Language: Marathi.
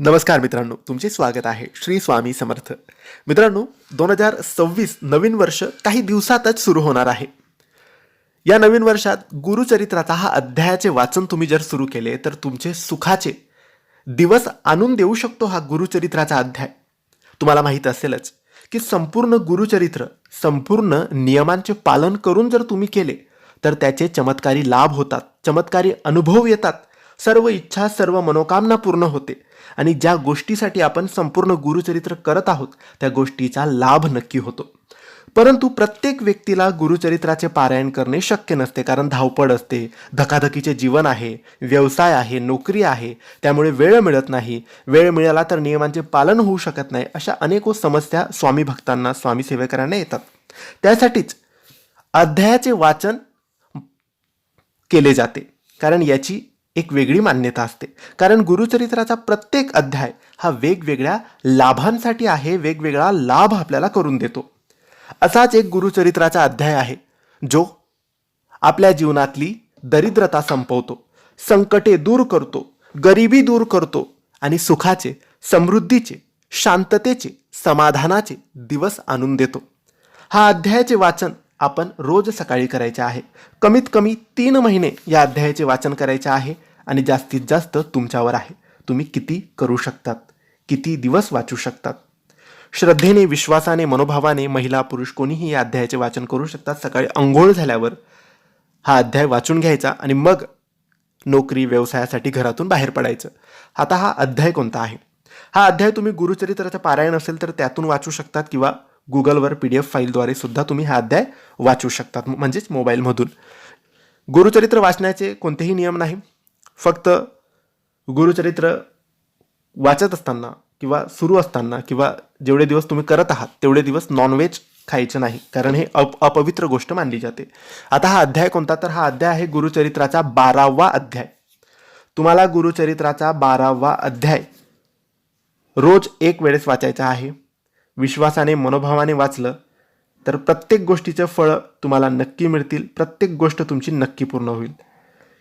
नमस्कार मित्रांनो तुमचे स्वागत आहे श्री स्वामी समर्थ. मित्रांनो दोन हजार सव्वीस नवीन वर्ष काही दिवसातच सुरू होणार आहे. या नवीन वर्षात गुरुचरित्राचा हा अध्यायाचे वाचन तुम्ही जर सुरू केले तर तुमचे सुखाचे दिवस आणून देऊ शकतो हा गुरुचरित्राचा अध्याय. तुम्हाला माहीत असेलच की संपूर्ण गुरुचरित्र संपूर्ण नियमांचे पालन करून जर तुम्ही केले तर त्याचे चमत्कारी लाभ होतात चमत्कारी अनुभव येतात. सर्व इच्छा सर्व मनोकामना पूर्ण होते. आणि ज्या गोष्टीसाठी आपण संपूर्ण गुरुचरित्र करत आहोत त्या गोष्टीचा लाभ नक्की होतो. परंतु प्रत्येक व्यक्तीला गुरुचरित्राचे पारायण करणे शक्य नसते कारण धावपळ असते धकाधकीचे जीवन आहे व्यवसाय आहे नोकरी आहे त्यामुळे वेळ मिळत नाही वेळ मिळाला तर नियमांचे पालन होऊ शकत नाही अशा अनेको समस्या स्वामी भक्तांना स्वामी सेवेकरांना येतात. त्यासाठीच अध्यायाचे वाचन केले जाते. कारण याची एक वेगळी मान्यता असते. कारण गुरुचरित्राचा प्रत्येक अध्याय हा वेगवेगळ्या लाभांसाठी आहे वेगवेगळा लाभ आपल्याला करून देतो. असाच एक गुरुचरित्राचा अध्याय आहे जो आपल्या जीवनातली दरिद्रता संपवतो संकटे दूर करतो गरिबी दूर करतो आणि सुखाचे समृद्धीचे शांततेचे समाधानाचे दिवस आणून देतो. हा अध्यायाचे वाचन आपण रोज सकाळी करायचे आहे. कमीत कमी तीन महिने या अध्यायाचे वाचन करायचे आहे. आणि जास्तीत जास्त तुमच्यावर आहे. तुम्ही किती करू शकतात? किती दिवस वाचू शकतात? श्रद्धेने विश्वासाने मनोभावाने महिला पुरुष कोणीही या अध्यायाचे वाचन करू शकतात. सकाळी अंघोळ झाल्यावर हा अध्याय वाचून घ्यायचा आणि मग नोकरी व्यवसायासाठी घरातून बाहेर पडायचं. आता हा अध्याय कोणता आहे? हा अध्याय तुम्ही गुरुचरित्राचं पारायण असेल तर त्यातून वाचू शकतात किंवा गुगलवर पी डी एफ फाईलद्वारे सुद्धा तुम्ही हा अध्याय वाचू शकतात म्हणजेच मोबाईलमधून. गुरुचरित्र वाचण्याचे कोणतेही नियम नाही. फक्त गुरुचरित्र वाचत असताना किंवा सुरू असताना किंवा जेवढे दिवस तुम्ही करत आहात तेवढे दिवस नॉनव्हेज खायचं नाही कारण हे अप अपवित्र गोष्ट मानली जाते. आता हा अध्याय कोणता? तर हा अध्याय आहे गुरुचरित्राचा बारावा अध्याय. तुम्हाला गुरुचरित्राचा बारावा अध्याय रोज एक वेळेस वाचायचा आहे. विश्वासाने मनोभावाने वाचलं तर प्रत्येक गोष्टीचं फळं तुम्हाला नक्की मिळतील प्रत्येक गोष्ट तुमची नक्की पूर्ण होईल.